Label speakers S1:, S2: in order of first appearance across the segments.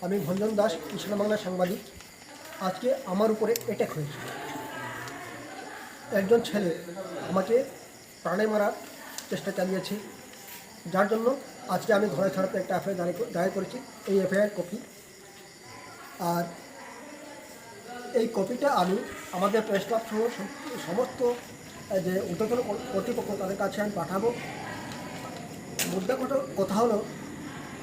S1: আমি ভঞ্জন দাস কৃষ্ণ বাংলার সাংবাদিক। আজকে আমার উপরে অ্যাটাক হয়েছে। একজন ছেলে আমাকে প্রাণে মারার চেষ্টা চালিয়েছে, যার জন্য আজকে আমি ঘরে ছাড়াতে একটা এফআইআর দায়ের করে- দায়ের করেছি। এই এফআইআর কপি আর এই কপিটা আমি আমাদের প্রেস ক্লাব সহ সমস্ত যে কর- কর্তৃপক্ষ তাদের কাছে আমি পাঠাবো। মুদ্রা কথা হলো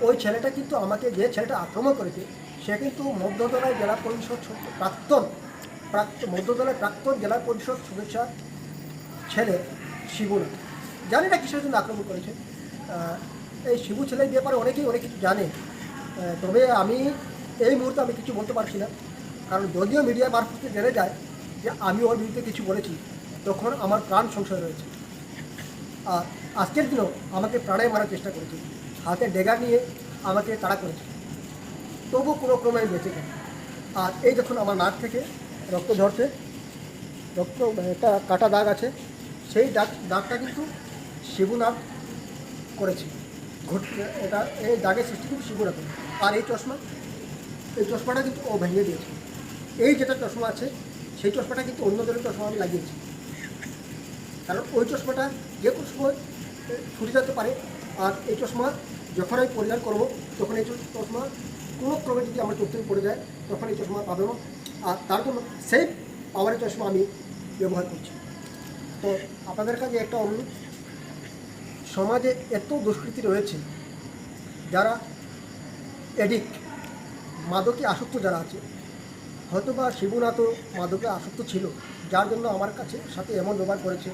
S1: ওই ছেলেটা কিন্তু আমাকে যে ছেলেটা আক্রমণ করেছে, সে কিন্তু মধ্যতলায় জেলা পরিষদ প্রাক্তন প্রাক্তন মধ্যতলায় প্রাক্তন জেলা পরিষদ সদস্য ছেলে শিবু না জানি না কিসের জন্য আক্রমণ করেছে। এই শিবু ছেলের ব্যাপারে অনেকেই অনেক কিছু জানে। তবে আমি এই মুহূর্তে আমি কিছু বলতে পারছি না। কারণ যদিও মিডিয়া মারফতে জেনে যায় যে আমি ওর বিরুদ্ধে কিছু বলেছি। তখন আমার প্রাণ সংশয় রয়েছে। আর আজকের দিনও আমাকে প্রাণে মারার চেষ্টা করেছে। হাতে ডেগা নিয়ে আমাকে তাড়া করেছে। তবু কোনো ক্রমে আমি বেঁচে যাই আর এই দেখুন আমার নাক থেকে রক্ত ঝরছে, রক্ত একটা কাটা দাগ আছে, সেই দাগ, দাগটা কিন্তু শিবুনাথ করেছে। ঘট এটা, এই দাগের সৃষ্টি কিন্তু শিবুনাথ আর এই চশমা, এই চশমাটা কিন্তু ও ভেঙে দিয়েছে। এই যেটা চশমা আছে, সেই চশমাটা কিন্তু অন্য দলের চশমা আমি লাগিয়েছি। কারণ ওই চশমাটা যে কোনো সময় ছুটে যেতে পারে। আর এই চশমা যখন আমি পরিধান করব, তখন এই চশমা, কোনো ক্রমে যদি আমার চোখ থেকে পড়ে যায়, তখন এই চশমা পাবে না আর তার জন্য সেই পাওয়ারের চশমা আমি ব্যবহার করছি। তো আপনাদের কাছে একটা অনুরোধ, সমাজে এত দুষ্কৃতি রয়েছে, যারা এডিক মাদকে আসক্ত যারা আছে হয়তো বা শিবুনাথও মাদকে আসক্ত ছিল, যার জন্য আমার কাছে সাথে এমন ব্যবহার করেছে।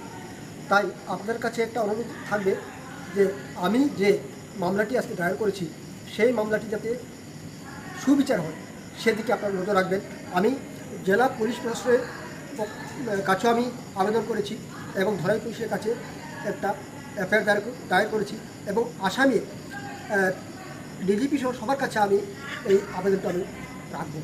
S1: তাই আপনাদের কাছে একটা অনুরোধ থাকবে যে, আমি যে মামলাটি আজকে দায়ের করেছি, সেই মামলাটি যাতে সুবিচার হয়, সেদিকে আপনারা নজর রাখবেন। আমি জেলা পুলিশ প্রশাসনের কাছেও আমি আবেদন করেছি এবং ধরাই পুলিশের কাছে একটা এফআইআর দায়ের করেছি এবং আসামি ডিজিপি সহ সবার কাছে আমি এই আবেদনটা আমি রাখব।